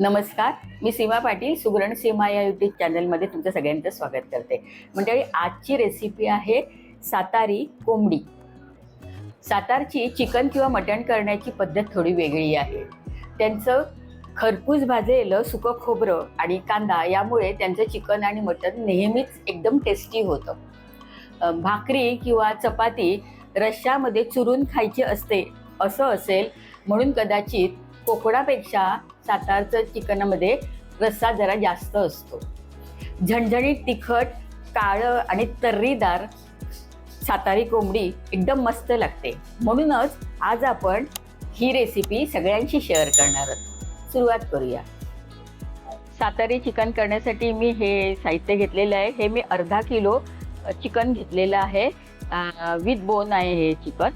नमस्कार मी सीमा पाटील सुगरण सीमा या यूट्यूब चॅनलमध्ये तुमचं सगळ्यांचं स्वागत करते. म्हणजे आजची रेसिपी आहे सातारी कोंबडी. सातारची चिकन किंवा मटण करण्याची पद्धत थोडी वेगळी आहे. त्यांचं खरपूस भाजलेलं सुकं खोबरं आणि कांदा यामुळे त्यांचं चिकन आणि मटण नेहमीच एकदम टेस्टी होतं. भाकरी किंवा चपाती रश्श्यामध्ये चुरून खायची असते असं असेल म्हणून कदाचित कोकणापेक्षा सातारचं चिकनामध्ये रस्सा जरा जास्त असतो. झणझणीत तिखट काळं आणि तर्रीदार सातारी कोंबडी एकदम मस्त लागते. म्हणूनच आज आपण ही रेसिपी सगळ्यांशी शेअर करणार आहोत. सुरुवात करूया. सातारी चिकन करण्यासाठी मी हे साहित्य घेतलेलं आहे. हे मी अर्धा किलो चिकन घेतलेलं आहे. विथ बोन आहे हे चिकन.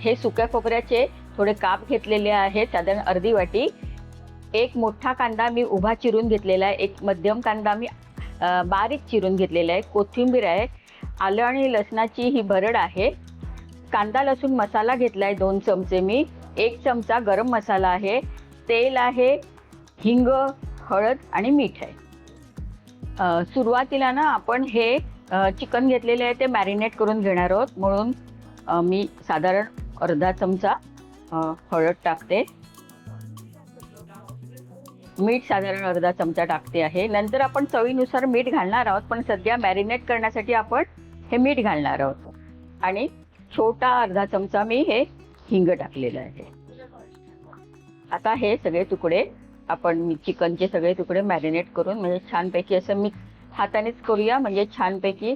हे सुक्या खोबऱ्याचे थोडे काप घेतलेले आहेत. साधारण अर्धी वाटी. एक मोठा कांदा मी उभा चिरून घेतलेला आहे एक मध्यम कांदा मी बारीक चिरून घेतलेला आहे. कोथिंबीर आहे आलं आणि लसणाची ही भरड आहे. कांदा लसूण मसाला घेतला आहे दोन चमचे मी. एक चमचा गरम मसाला आहे. तेल आहे हिंग हळद आणि मीठ आहे. सुरुवातीला ना आपण हे चिकन घेतलेले आहे ते मॅरिनेट करून घेणार आहोत. म्हणून मी साधारण अर्धा चमचा हळद टाकते. मीठ साधारण अर्धा चमचा टाकते आहे. नंतर आपण चवीनुसार मीठ घालणार आहोत पण सध्या मॅरिनेट करण्यासाठी आपण हे मीठ घालणार आहोत. आणि छोटा अर्धा चमचा मी हे हिंग टाकलेलं आहे. आता हे सगळे तुकडे आपण चिकनचे सगळे तुकडे मॅरिनेट करून म्हणजे छानपैकी असं मिक्स हातानेच करूया म्हणजे छानपैकी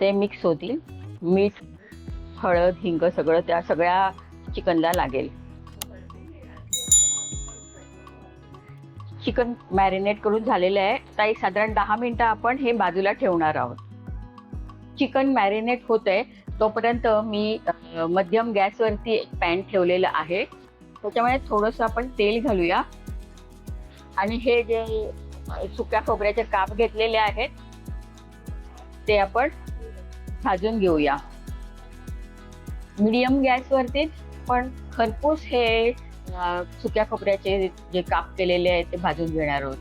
ते मिक्स होतील. मीठ हळद हिंग सगळं त्या सगळ्या चिकनला लागेल. चिकन मॅरिनेट करून झालेलं आहे. आता एक साधारण दहा मिनटं आपण हे बाजूला ठेवणार आहोत. चिकन मॅरिनेट होत आहे तोपर्यंत मी मध्यम गॅसवरती एक पॅन ठेवलेलं आहे. त्याच्यामुळे थोडंसं आपण तेल घालूया. आणि हे जे सुक्या खोबऱ्याचे काप घेतलेले आहेत ते आपण भाजून घेऊया. मीडियम गॅसवरतीच पण खरपूस हे सुक्या खोबऱ्याचे जे काप केलेले आहेत ते भाजून घेणार आहोत.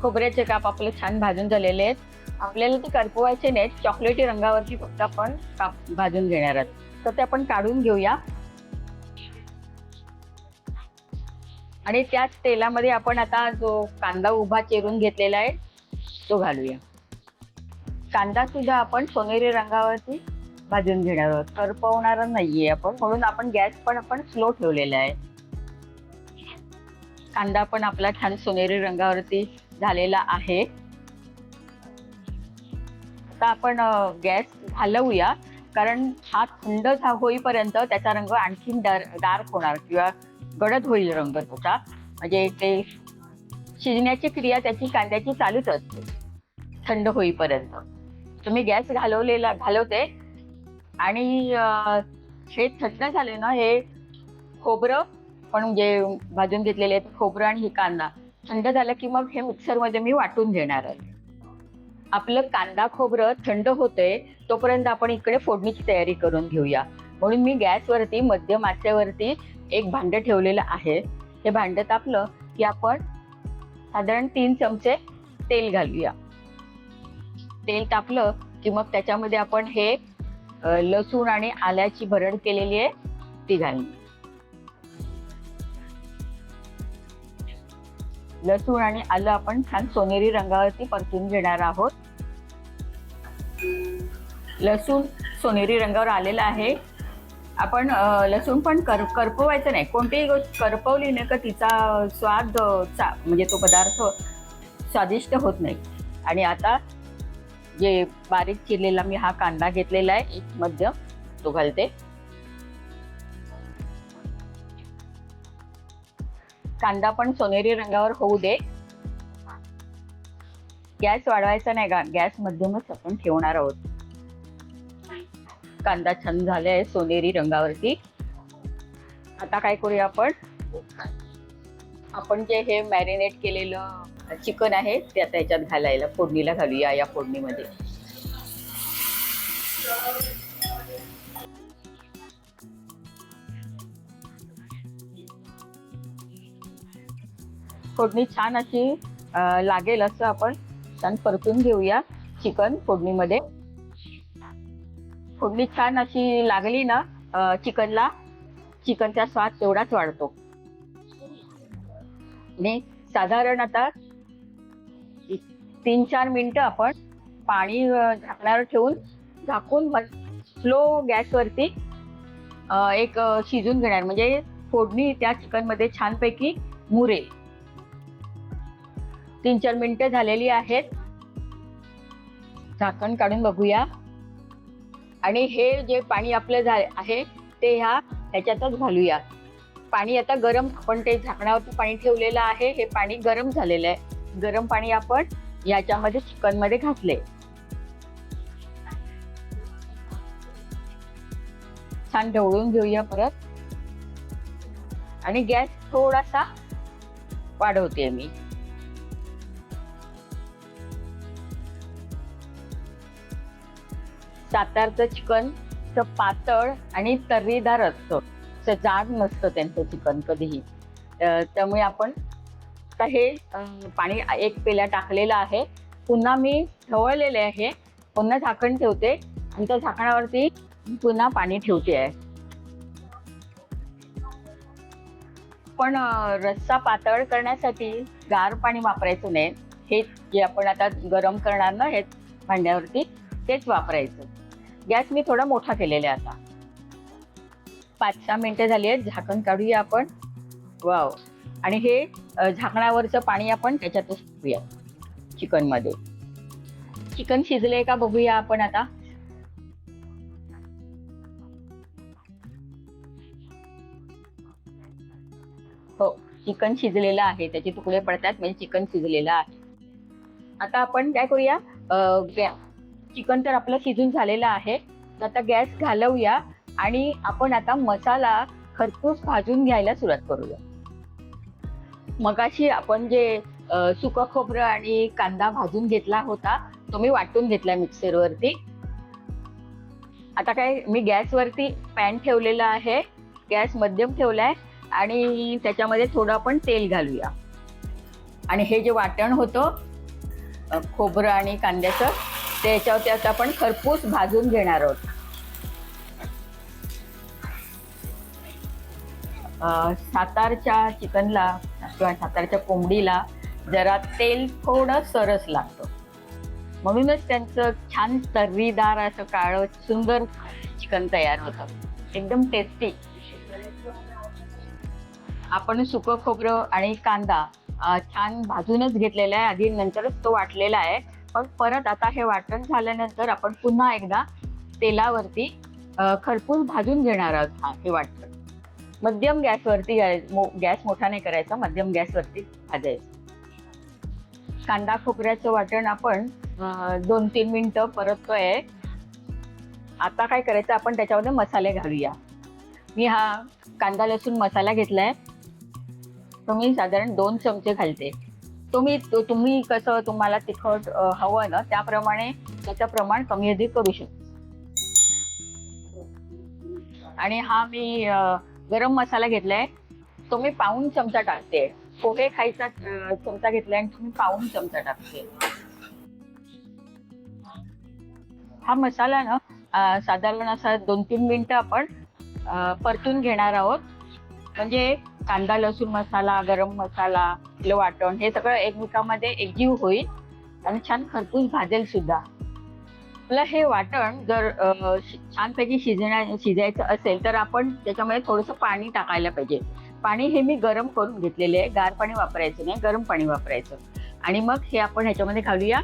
खोबऱ्याचे काप आपले छान भाजून झालेले आहेत. आपल्याला ते करपवायचे नाहीत. चॉकलेटी रंगावरती फक्त आपण काप भाजून घेणार आहोत. तर ते आपण काढून घेऊया. आणि त्याच तेलामध्ये आपण आता जो कांदा उभा चिरून घेतलेला आहे तो घालूया. कांदा सुद्धा आपण सोनेरी रंगावरती भाजून घेणार आहोत करपवणार नाहीये आपण. म्हणून आपण गॅस पण आपण स्लो ठेवलेला आहे. कांदा पण आपला छान सोनेरी रंगावरती झालेला आहे. आता आपण गॅस घालवूया. कारण हा थंड झा- होईपर्यंत त्याचा रंग आणखीन डार्क होणार किंवा गडद होईल रंग त्याचा. म्हणजे ते शिजण्याची क्रिया त्याची कांद्याची चालूच असते. थंड होईपर्यंत. तुम्ही गॅस घालवलेला घालवते आणि हे थंड झाले ना हे खोबरं पण जे भाजून घेतलेले आहेत खोबरं आणि हे कांदा थंड झालं की मग हे मिक्सरमध्ये मी वाटून घेणार आहे. आपलं कांदा खोबरं थंड होतंय तोपर्यंत आपण इकडे फोडणीची तयारी करून घेऊया. म्हणून मी गॅसवरती मध्यम आचेवरती एक भांडं ठेवलेलं आहे. हे भांडं तापलं की आपण साधारण तीन चमचे तेल घालूया. तेल तापलं की मग त्याच्यामध्ये आपण हे लसूण आणि आल्याची भरड केलेली आहे ती घालून. लसूण आणि आलं आपण छान सोनेरी रंगावरती परतून घेणार आहोत. लसूण सोनेरी रंगावर आलेला आहे. आपण लसूण पण कर करपवायचं नाही. कोणतीही गोष्ट करपवली नाही का तिचा स्वाद चा म्हणजे तो पदार्थ स्वादिष्ट होत नाही. आणि आता जे बारीक चिरलेला मी हा कांदा घेतलेला आहे एक मध्यम तो घालते. कांदा पण सोनेरी रंगावर होऊ दे. गॅस वाढवायचा नाही का? गॅस मध्यमच आपण ठेवणार आहोत. कांदा छान झालाय सोनेरी रंगावरती. आता काय करूया आपण? आपण जे हे मॅरिनेट केलेलं चिकन आहे ते आता याच्यात घालायला फोडणीला घालूया या फोडणीमध्ये. फोडणी छान अशी लागेल असं आपण छान परतून घेऊया चिकन फोडणीमध्ये. फोडणी छान अशी लागली ना चिकनला चिकनचा स्वाद तेवढाच वाढतो. साधारण आता तीन चार मिनटं आपण पाणी झाकण्यावर ठेवून झाकून स्लो गॅसवरती एक शिजून घेणार. म्हणजे फोडणी त्या चिकनमध्ये छानपैकी मुरेल. तीन चार मिनिटं झालेली आहेत. झाकण काढून बघूया. आणि हे जे पाणी आपलं झाले आहे ते ह्या ह्याच्यातच घालूया. पाणी आता गरम आपण ते झाकणावरती पाणी ठेवलेलं आहे. हे पाणी गरम झालेलं आहे. गरम पाणी आपण याच्यामध्ये चिकनमध्ये घातले. छान ढवळून घेऊया परत. आणि गॅस थोडासा वाढवते मी. सातारचं चिकन पातळ आणि तर्रीदार असतं. जाड नसतं त्यांचं चिकन कधीही. त्यामुळे आपण आता हे पाणी एक पेल्या टाकलेलं आहे. पुन्हा मी ठवळलेले आहे. पुन्हा झाकण ठेवते. आणि त्या झाकणावरती पुन्हा पाणी ठेवते आहे. पण रस्सा पातळ करण्यासाठी गार पाणी वापरायचं नाही. हे जे आपण आता गरम करणार ना हे भांड्यावरती तेच वापरायचं. गॅस मी थोडा मोठा केलेला आहे आता. पाच सहा मिनिटं झाली आहेत. झाकण काढूया आपण. वाव. आणि हे झाकणावरचं पाणी आपण त्याच्यातच टाकूया चिकनमध्ये. चिकन शिजले का बघूया आपण आता. हो चिकन शिजलेलं आहे त्याचे तुकडे पडतात म्हणजे चिकन शिजलेलं आहे. आता आपण काय करूया चिकन तर आपलं शिजून झालेलं आहे तर आता गॅस घालवूया आणि आपण आता मसाला खरपूस भाजून घ्यायला सुरुवात करूया. मगाशी आपण जे सुकं खोबरं आणि कांदा भाजून घेतला होता तो मी वाटून घेतला मिक्सरवरती. आता काय मी गॅसवरती पॅन ठेवलेला आहे गॅस मध्यम ठेवलाय आणि त्याच्यामध्ये थोडं आपण तेल घालूया. आणि हे जे वाटण होतं खोबरं आणि कांद्याचं ते याच्यावरती आता आपण खरपूस भाजून घेणार आहोत. सातारच्या चिकनला किंवा सातारच्या कोंबडीला जरा तेल थोडं सरस लागतं. म्हणूनच त्यांचं छान तर्रीदार असं काळं सुंदर चिकन तयार होतं. एकदम टेस्टी आपण सुकं खोबरं आणि कांदा छान भाजूनच घेतलेला आहे. आधी नंतरच तो वाटलेला आहे. पण परत आता हे वाटण झाल्यानंतर आपण पुन्हा एकदा तेलावरती खरपूस भाजून घेणार आहोत हा हे वाटण. मध्यम गॅसवरती गॅस मोठा नाही करायचा मध्यम गॅसवरती भाजायचं. कांदा खोबऱ्याचं वाटण आपण दोन तीन मिनिटं परततोय. आता काय करायचं आपण त्याच्यामध्ये मसाले घालूया. मी हा कांदा लसूण मसाला घेतलाय. तो मी साधारण दोन चमचे घालते. तुम्ही तुम्ही कसं तुम्हाला तिखट हवं ना त्याप्रमाणे त्याचं प्रमाण कमी अधिक करू शकतो. आणि हा मी गरम मसाला घेतलाय तो मी पाऊन चमचा टाकते. पोहे खायचा चमचा घेतलाय आणि तुम्ही पाऊन चमचा टाकते. हा मसाला ना साधारण असा दोन तीन मिनिटं आपण परतून घेणार आहोत. म्हणजे कांदा लसूण मसाला गरम मसाला आपलं वाटण हे सगळं एकमेकांमध्ये एकजीव होईल. आणि छान खरपूस भाजेल सुद्धा. आपलं हे वाटण जर छानपैकी शिजण्या शिजायचं असेल तर आपण त्याच्यामध्ये थोडंसं पाणी टाकायला पाहिजे. पाणी हे मी गरम करून घेतलेले आहे. गार पाणी वापरायचं नाही गरम पाणी वापरायचं. आणि मग हे आपण ह्याच्यामध्ये घालूया.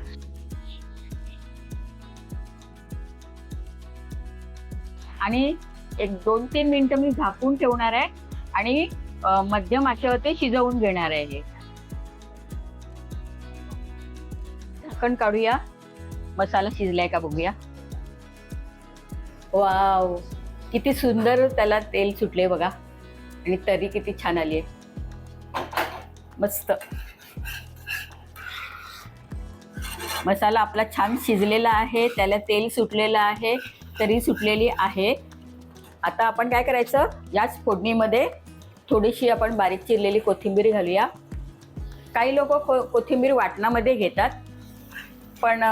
आणि एक दोन तीन मिनिटं मी झाकून ठेवणार आहे आणि मध्यम आचेवरती शिजवून घेणार आहे हे. झाकण काढूया. मसाला शिजलाय का बघूया. वाव किती सुंदर त्याला तेल सुटले बघा. आणि तरी किती छान आली आहे मस्त. मसाला आपला छान शिजलेला आहे त्याला तेल सुटलेलं आहे तरी सुटलेली आहे. आता आपण काय करायचं? याच फोडणीमध्ये थोडीशी आपण बारीक चिरलेली कोथिंबीर घालूया. काही लोक को कोथिंबीर वाटणामध्ये घेतात. पण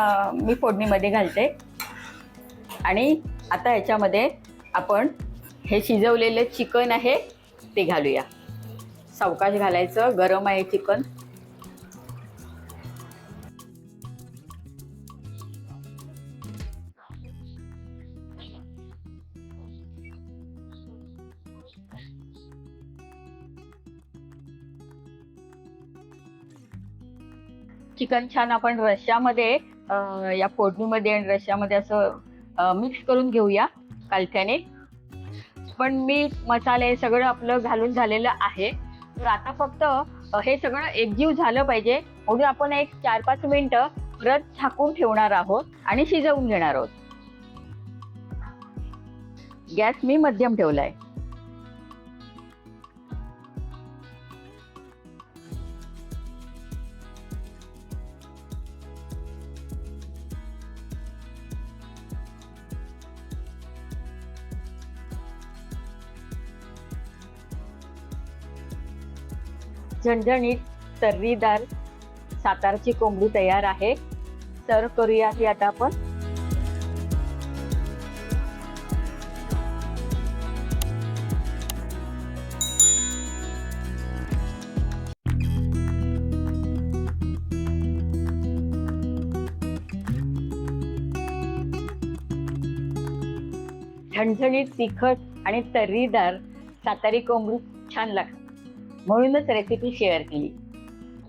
मी फोडणीमध्ये घालते. आणि आता याच्यामध्ये आपण हे शिजवलेलं चिकन आहे ते घालूया. सावकाश घालायचं गरम आहे चिकन. चिकन छान आपण रश्यामध्ये या फोडणीमध्ये आणि रश्यामध्ये असं मिक्स करून घेऊया कालथ्याने पण मी मसाले सगळं आपलं घालून झालेलं आहे. तर आता फक्त हे सगळं एकजीव झालं पाहिजे. म्हणून आपण एक चार पाच मिनिटं परत झाकून ठेवणार आहोत आणि शिजवून घेणार आहोत. गॅस मी मध्यम ठेवलाय. झणझणीत तर्रीदार सातारची कोंबडी तयार आहे. सर्व करूया ती आता आपण. झणझणीत तिखट आणि तर्रीदार सातारी कोंबडी छान लागते. म्हणूनच रेसिपी शेअर केली.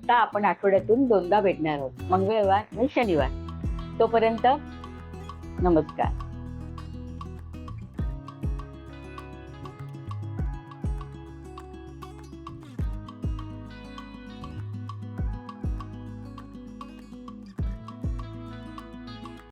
आता आपण आठवड्यातून दोनदा भेटणार आहोत. मंगळवार आणि शनिवार. तोपर्यंत नमस्कार.